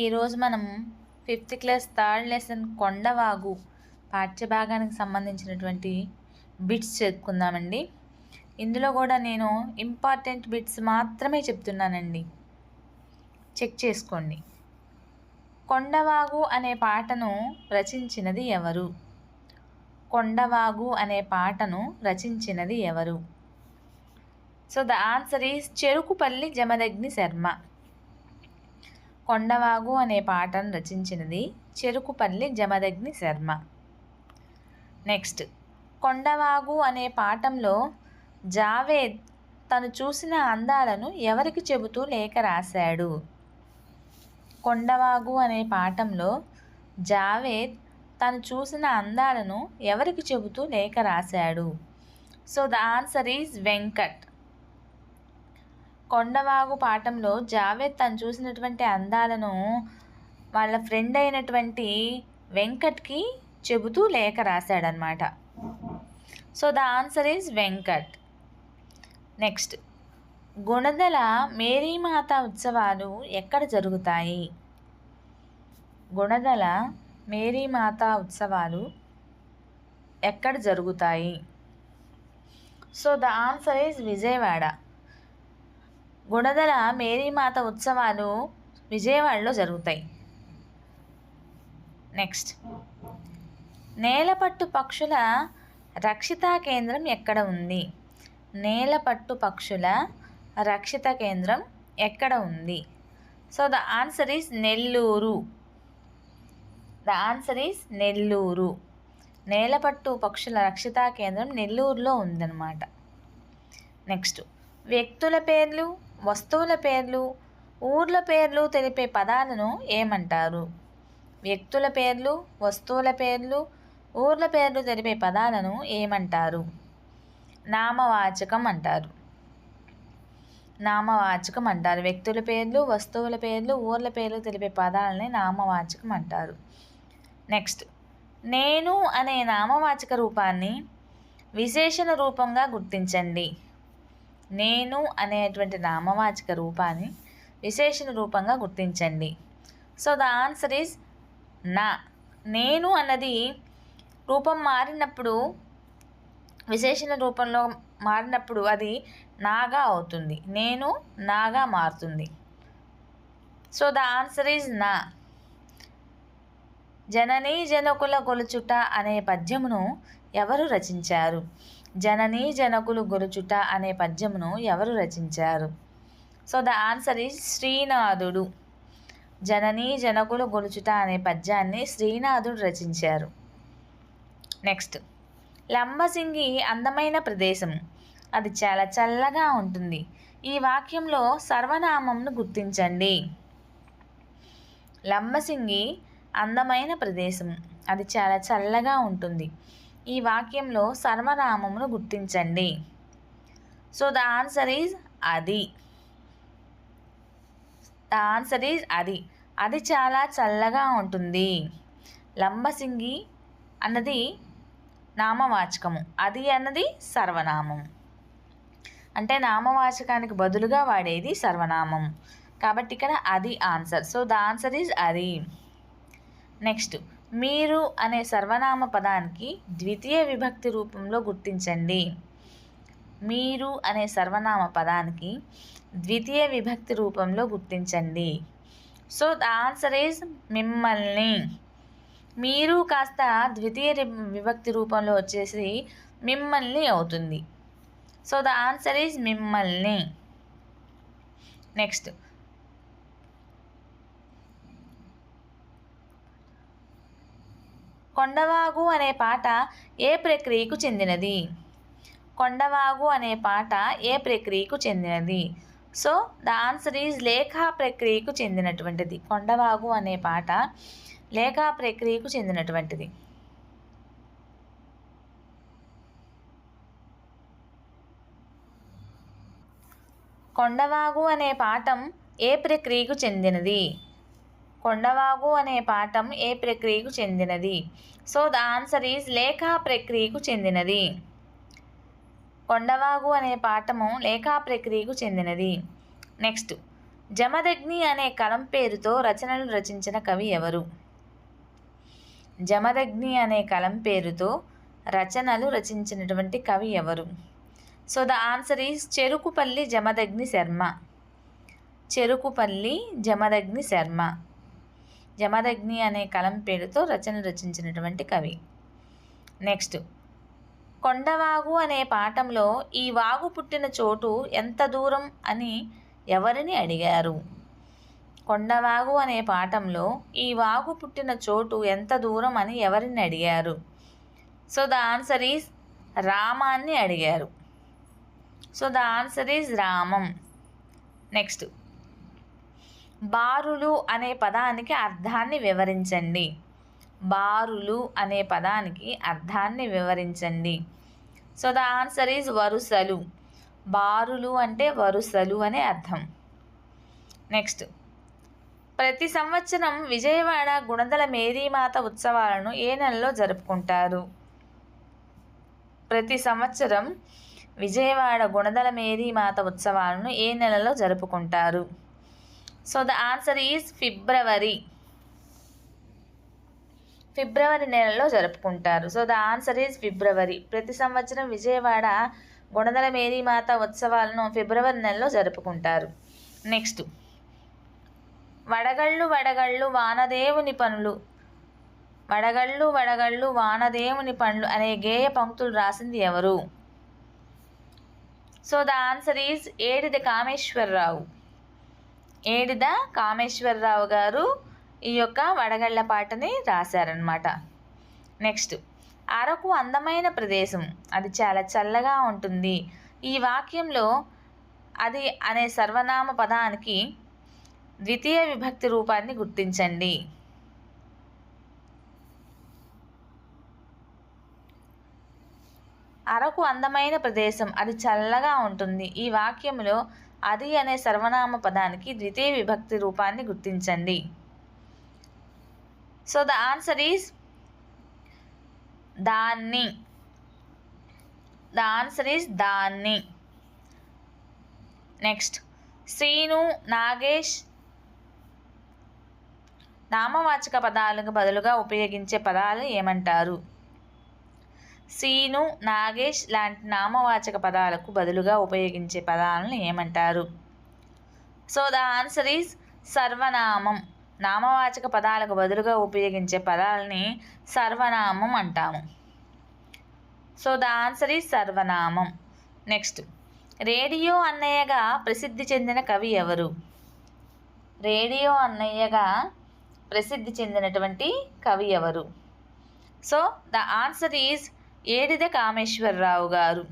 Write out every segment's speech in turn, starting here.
ఈరోజు మనం fifth class third lesson Kondavagu పాఠ్యభాగానికి సంబంధించినటువంటి బిట్స్ చెప్పుకుందామండి. ఇందులో కూడా నేను ఇంపార్టెంట్ బిట్స్ మాత్రమే చెప్తున్నానండి. చెక్ చేసుకోండి. కొండవాగు అనే పాటను రచించినది ఎవరు? కొండవాగు అనే పాటను రచించినది ఎవరు? So the answer is Cherukupalli Jamadagni Sharma. Kondavagu అనే పాటను రచించినది చెరుకుపల్లి జమదగ్ని శర్మ. నెక్స్ట్ కొండవాగు అనే పాఠంలో జావేద్ తను చూసిన అందాలను ఎవరికి చెబుతూ లేఖ రాశాడు? కొండవాగు అనే పాఠంలో జావేద్ తను చూసిన అందాలను ఎవరికి చెబుతూ లేఖ రాశాడు? So the answer is Venkat. Kondavagu పాఠంలో జావేద్ తను చూసినటువంటి అందాలను వాళ్ళ ఫ్రెండ్ అయినటువంటి వెంకట్కి చెబుతూ లేఖ రాశాడనమాట so the answer is Venkat. Next Gunadala Mary Mata ఉత్సవాలు ఎక్కడ జరుగుతాయి? గుణదల మేరీమాత ఉత్సవాలు ఎక్కడ జరుగుతాయి? So the answer is Vijayawada. Gunadala Mary Mata ఉత్సవాలు విజయవాడలో జరుగుతాయి. నెక్స్ట్. నేలపట్టు పక్షుల రక్షిత కేంద్రం ఎక్కడ ఉంది? నేలపట్టు పక్షుల రక్షిత కేంద్రం ఎక్కడ ఉంది? So the answer is Nellore. The answer is Nellore. Nelapattu పక్షుల రక్షిత కేంద్రం నెల్లూరులో ఉందన్నమాట. నెక్స్ట్. వ్యక్తుల పేర్లు? వస్తువుల పేర్లు ఊర్ల పేర్లు తెలిపే పదాలను ఏమంటారు? వ్యక్తుల పేర్లు వస్తువుల పేర్లు ఊర్ల పేర్లు తెలిపే పదాలను ఏమంటారు? నామవాచకం అంటారు. నామవాచకం అంటారు. వ్యక్తుల పేర్లు వస్తువుల పేర్లు ఊర్ల పేర్లు తెలిపే పదాలని నామవాచకం అంటారు. నెక్స్ట్ నేను అనే నామవాచక రూపాన్ని విశేషణ రూపంగా గుర్తించండి. నేను అనేటువంటి నామవాచక రూపాన్ని విశేషణ రూపంగా గుర్తించండి. సో ద ఆన్సర్ ఈజ్ నా. నేను అన్నది రూపం మారినప్పుడు విశేషణ రూపంలో మారినప్పుడు అది నాగా అవుతుంది. నేను నాగా మారుతుంది. సో ద ఆన్సర్ ఈజ్ నా. జననీ జనకుల గొలుచుట అనే పద్యమును ఎవరు రచించారు? జననీ జనకులు గొలుచుట అనే పద్యమును ఎవరు రచించారు? సో ద ఆన్సర్ ఈజ్ శ్రీనాథుడు. జననీ జనకులు గొలుచుట అనే పద్యాన్ని శ్రీనాథుడు రచించారు. నెక్స్ట్ లంబసింగి అందమైన ప్రదేశం. అది చాలా చల్లగా ఉంటుంది. ఈ వాక్యంలో సర్వనామంను గుర్తించండి. లంబసింగి అందమైన ప్రదేశం. అది చాలా చల్లగా ఉంటుంది. ఈ వాక్యంలో సర్వనామమును గుర్తించండి. సో ద ఆన్సర్ ఈజ్ అది. ద ఆన్సర్ ఈజ్ అది. అది చాలా చల్లగా ఉంటుంది. లంబసింగి అన్నది నామవాచకము. అది అన్నది సర్వనామం. అంటే నామవాచకానికి బదులుగా వాడేది సర్వనామం. కాబట్టి ఇక్కడ అది answer so the answer is అది. నెక్స్ట్ మీరు అనే సర్వనామ పదానికి ద్వితీయ విభక్తి రూపంలో గుర్తించండి. మీరు అనే సర్వనామ పదానికి ద్వితీయ విభక్తి రూపంలో గుర్తించండి. సో ద ఆన్సర్ ఈజ్ మిమ్మల్ని. మీరు కాస్త ద్వితీయ విభక్తి రూపంలో వచ్చేసి మిమ్మల్ని అవుతుంది. సో ద ఆన్సర్ ఈజ్ మిమ్మల్ని. నెక్స్ట్. కొండవాగు అనే పాట ఏ ప్రక్రియకు చెందినది? కొండవాగు అనే పాట ఏ ప్రక్రియకు చెందినది? సో ద ఆన్సర్ ఈజ్ లేఖా ప్రక్రియకు చెందినటువంటిది. కొండవాగు అనే పాట లేఖా ప్రక్రియకు చెందినటువంటిది. కొండవాగు అనే పాఠం ఏ ప్రక్రియకు చెందినది? కొండవాగు అనే పాఠం ఏ ప్రక్రియకు చెందినది? సో ద ఆన్సర్ ఈజ్ లేఖా ప్రక్రియకు చెందినది. కొండవాగు అనే పాఠము లేఖా ప్రక్రియకు చెందినది. నెక్స్ట్ జమదగ్ని అనే కలం పేరుతో రచనలు రచించిన కవి ఎవరు? జమదగ్ని అనే కలం పేరుతో రచనలు రచించినటువంటి కవి ఎవరు? So the answer is Cherukupalli Jamadagni Sharma. Cherukupalli Jamadagni Sharma. Jamadagni అనే కలం పేరుతో రచనలు రచించినటువంటి కవి. నెక్స్ట్. కొండవాగు అనే పాఠంలో ఈ వాగు పుట్టిన చోటు ఎంత దూరం అని ఎవరిని అడిగారు? కొండవాగు అనే పాఠంలో ఈ వాగు పుట్టిన చోటు ఎంత దూరం అని ఎవరిని అడిగారు? సో ద ఆన్సర్ ఈజ్ రామాన్ని అడిగారు. So the answer is Ramam. Next. బారులు అనే పదానికి అర్థాన్ని వివరించండి. బారులు అనే పదానికి అర్థాన్ని వివరించండి. సో ద ఆన్సర్ ఈజ్ వరుసలు. బారులు అంటే వరుసలు అనే అర్థం. నెక్స్ట్ ప్రతి సంవత్సరం విజయవాడ గుణదల మేరీమాత ఉత్సవాలను ఏ నెలలో జరుపుకుంటారు? ప్రతి సంవత్సరం విజయవాడ గుణదల మేరీమాత ఉత్సవాలను ఏ నెలలో జరుపుకుంటారు? So the answer is February ఫిబ్రవరి నెలలో జరుపుకుంటారు. So the answer is February ప్రతి సంవత్సరం విజయవాడ గుణదల మేరీమాత ఉత్సవాలను ఫిబ్రవరి నెలలో జరుపుకుంటారు. నెక్స్ట్ వడగళ్ళు వడగళ్ళు వానదేవుని పనులు. వడగళ్ళు వడగళ్ళు వానదేవుని పండ్లు అనే గేయ పంక్తులు రాసింది ఎవరు? So the answer is Edida Kameswara Rao. Edida Kameswara Rao గారు ఈ యొక్క వడగళ్ళ పాటని రాశారనమాట నెక్స్ట్ అరకు అందమైన ప్రదేశం. అది చాలా చల్లగా ఉంటుంది. ఈ వాక్యంలో అది అనే సర్వనామ పదానికి ద్వితీయ విభక్తి రూపాన్ని గుర్తించండి. అరకు అందమైన ప్రదేశం. అది చల్లగా ఉంటుంది. ఈ వాక్యంలో అది అనే సర్వనామ పదానికి ద్వితీయ విభక్తి రూపాన్ని గుర్తించండి. సో ద ఆన్సర్ ఈజ్ దాన్ని. ద ఆన్సర్ ఈజ్ దాన్ని. నెక్స్ట్ శ్రీను నాగేష్ నామవాచక పదాలకు బదులుగా ఉపయోగించే పదాలు ఏమంటారు? సీను నాగేష్ లాంటి నామవాచక పదాలకు బదులుగా ఉపయోగించే పదాలను ఏమంటారు? సో ద ఆన్సర్ ఈజ్ సర్వనామం. నామవాచక పదాలకు బదులుగా ఉపయోగించే పదాలని సర్వనామం అంటాము. సో ద ఆన్సర్ ఈజ్ సర్వనామం. నెక్స్ట్ రేడియో అన్నయ్యగా ప్రసిద్ధి చెందిన కవి ఎవరు? రేడియో అన్నయ్యగా ప్రసిద్ధి చెందినటువంటి కవి ఎవరు? So the answer is Edida Kameswararao గారు.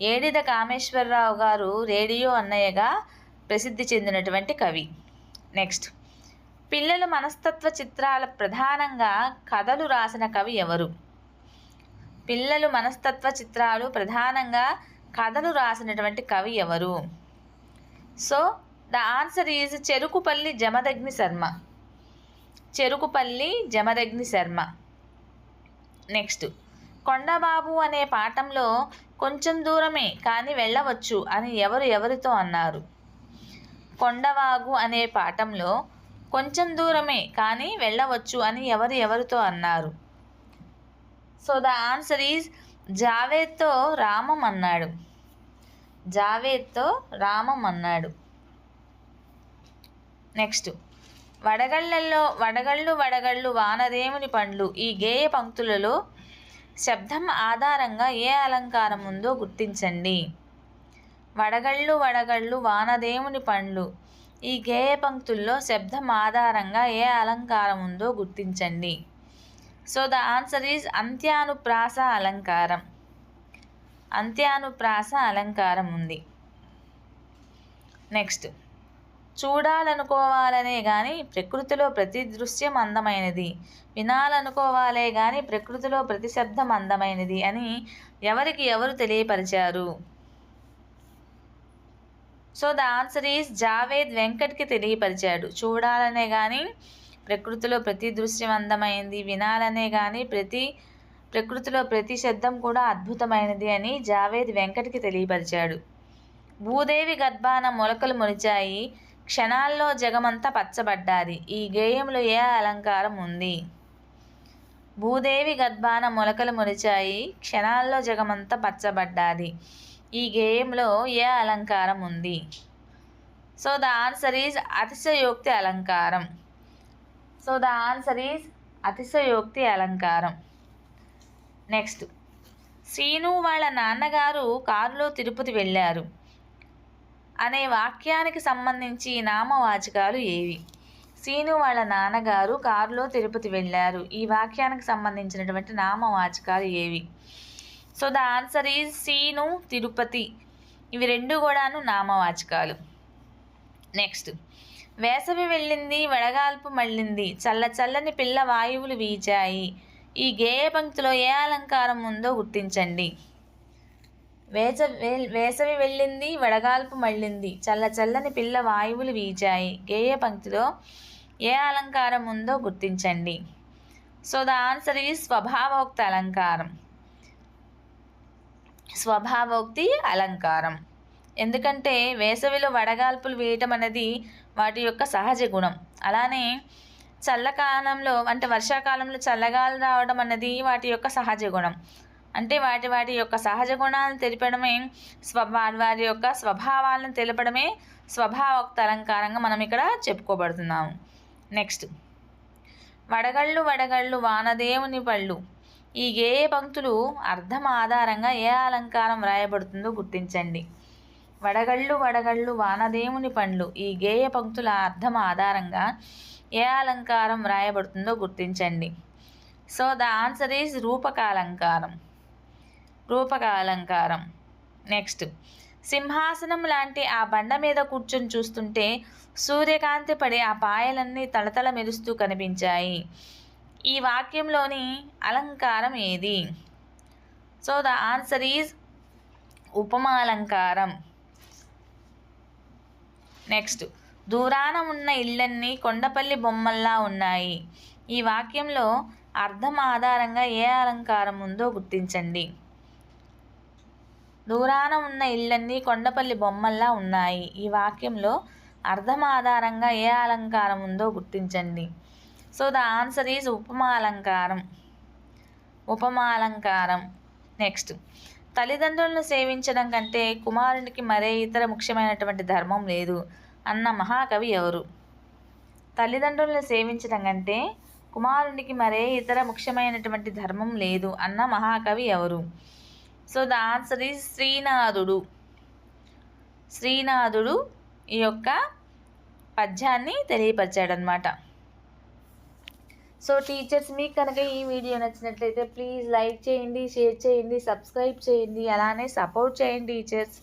ఏడిద కామేశ్వరరావు గారు రేడియో అన్నయ్యగా ప్రసిద్ధి చెందినటువంటి కవి. నెక్స్ట్. పిల్లల మనస్తత్వ చిత్రాల ప్రధానంగా కథలు రాసిన కవి ఎవరు? పిల్లలు మనస్తత్వ చిత్రాలు ప్రధానంగా కథలు రాసినటువంటి కవి ఎవరు? So the answer is Cherukupalli Jamadagni Sharma. Cherukupalli Jamadagni Sharma. Next. Kondababu అనే పాఠంలో కొంచెం దూరమే కానీ వెళ్ళవచ్చు అని ఎవరు ఎవరితో అన్నారు. కొండవాగు అనే పాఠంలో కొంచెం దూరమే కానీ వెళ్ళవచ్చు అని ఎవరు ఎవరితో అన్నారు. సో ద ఆన్సర్ ఈజ్ జావేద్తో రామం అన్నాడు. జావేద్తో రామం అన్నాడు. నెక్స్ట్ వడగళ్ళల్లో వడగళ్ళు వడగళ్ళు వానదేముని పండ్లు ఈ గేయ పంక్తులలో శబ్దం ఆధారంగా ఏ అలంకారం ఉందో గుర్తించండి. వడగళ్ళు వడగళ్ళు వానదేవుని పండ్లు. ఈ గేయ పంక్తుల్లో శబ్దం ఆధారంగా ఏ అలంకారం ఉందో గుర్తించండి. సో ద ఆన్సర్ ఈజ్ అంత్యానుప్రాస అలంకారం. అంత్యానుప్రాస అలంకారం ఉంది. నెక్స్ట్ చూడాలనుకోవాలనే కానీ ప్రకృతిలో ప్రతి దృశ్యం అందమైనది. వినాలనుకోవాలే కానీ ప్రకృతిలో ప్రతి శబ్దం అందమైనది అని ఎవరికి ఎవరు తెలియపరిచారు? So the answer is Javed వెంకట్కి తెలియపరిచాడు. చూడాలనే కానీ ప్రకృతిలో ప్రతి దృశ్యం అందమైంది. వినాలనే కానీ ప్రతి ప్రకృతిలో ప్రతి శబ్దం కూడా అద్భుతమైనది అని జావేద్ వెంకట్కి తెలియపరిచాడు. భూదేవి గర్భాన మొలకలు మొలిచాయి. క్షణాల్లో జగమంతా పచ్చబడ్డాది. ఈ గేయంలో ఏ అలంకారం ఉంది? భూదేవి గద్భాన మొలకలు మొలిచాయి. క్షణాల్లో జగమంతా పచ్చబడ్డాది. ఈ గేయంలో ఏ అలంకారం ఉంది? సో ద ఆన్సర్ ఈజ్ అతిశయోక్తి అలంకారం. సో ద ఆన్సర్ ఈజ్ అతిశయోక్తి అలంకారం. నెక్స్ట్ శ్రీను వాళ్ళ నాన్నగారు కారులో తిరుపతి వెళ్ళారు. అనే వాక్యానికి సంబంధించి నామవాచకాలు ఏవి? సీను వాళ్ళ నాన్నగారు కారులో తిరుపతి వెళ్ళారు. ఈ వాక్యానికి సంబంధించినటువంటి నామవాచకాలు ఏవి? So the answer is Seenu Tirupati. ఇవి రెండు కూడాను నామవాచకాలు. నెక్స్ట్. వేసవి వెళ్ళింది వడగాల్పు మళ్ళింది. చల్ల చల్లని పిల్ల వాయువులు వీచాయి. ఈ గేయ పంక్తిలో ఏ అలంకారం ఉందో గుర్తించండి. వేచ వేసవి వెళ్ళింది వడగాల్పు మళ్ళింది. చల్ల చల్లని పిల్ల వాయువులు వీచాయి గేయ పంక్తిలో ఏ అలంకారం ఉందో గుర్తించండి. సో ద ఆన్సర్ ఈజ్ స్వభావోక్త అలంకారం. స్వభావోక్తి అలంకారం. ఎందుకంటే వేసవిలో వడగాల్పులు వేయటం అనేది వాటి యొక్క సహజ గుణం. అలానే చల్లకాలంలో అంటే వర్షాకాలంలో చల్లగాలు రావడం అన్నది వాటి యొక్క సహజ గుణం. అంటే వాటి వాటి యొక్క సహజ గుణాలను తెలిపడమే స్వ వారి యొక్క స్వభావాలను తెలపడమే స్వభావోక్త అలంకారంగా మనం ఇక్కడ చెప్పుకోబడుతున్నాము. నెక్స్ట్ వడగళ్ళు వడగళ్ళు వానదేవుని పళ్ళు. ఈ గేయ పంక్తులు అర్థం ఆధారంగా ఏ అలంకారం వ్రాయబడుతుందో గుర్తించండి. వడగళ్ళు వడగళ్ళు వానదేవుని పండ్లు. ఈ గేయ పంక్తుల అర్థం ఆధారంగా ఏ అలంకారం వ్రాయబడుతుందో గుర్తించండి. సో ద ఆన్సర్ ఈజ్ రూపకాలంకారం రూపకాలంకారం. నెక్స్ట్. సింహాసనం లాంటి ఆ బండ మీద కూర్చొని చూస్తుంటే సూర్యకాంతి పడి ఆ పాయలన్నీ తలతల మెరుస్తూ కనిపించాయి. ఈ వాక్యంలోని అలంకారం ఏది? సో ద ఆన్సర్ ఈజ్ ఉపమాలంకారం. నెక్స్ట్. దూరాన ఉన్న ఇళ్ళన్నీ కొండపల్లి బొమ్మల్లా ఉన్నాయి. ఈ వాక్యంలో అర్థం ఆధారంగా ఏ అలంకారం ఉందో గుర్తించండి. దూరాన ఉన్న ఇళ్ళన్నీ కొండపల్లి బొమ్మల్లా ఉన్నాయి. ఈ వాక్యంలో అర్థం ఆధారంగా ఏ అలంకారం ఉందో గుర్తించండి. సో ద ఆన్సర్ ఈజ్ ఉపమా అలంకారం ఉపమా అలంకారం నెక్స్ట్. తల్లిదండ్రులను సేవించడం కంటే కుమారునికి మరే ఇతర ముఖ్యమైనటువంటి ధర్మం లేదు అన్న మహాకవి ఎవరు? తల్లిదండ్రులను సేవించడం కంటే కుమారునికి మరే ఇతర ముఖ్యమైనటువంటి ధర్మం లేదు అన్న మహాకవి ఎవరు? సో ద ఆన్సర్ ఈజ్ శ్రీనాథుడు శ్రీనాథుడు ఈ యొక్క పద్యాన్ని తెలియపరిచాడనమాట సో టీచర్స్ మీకు కనుక ఈ వీడియో నచ్చినట్లయితే ప్లీజ్ లైక్ చేయండి షేర్ చేయండి సబ్స్క్రైబ్ చేయండి అలానే సపోర్ట్ చేయండి టీచర్స్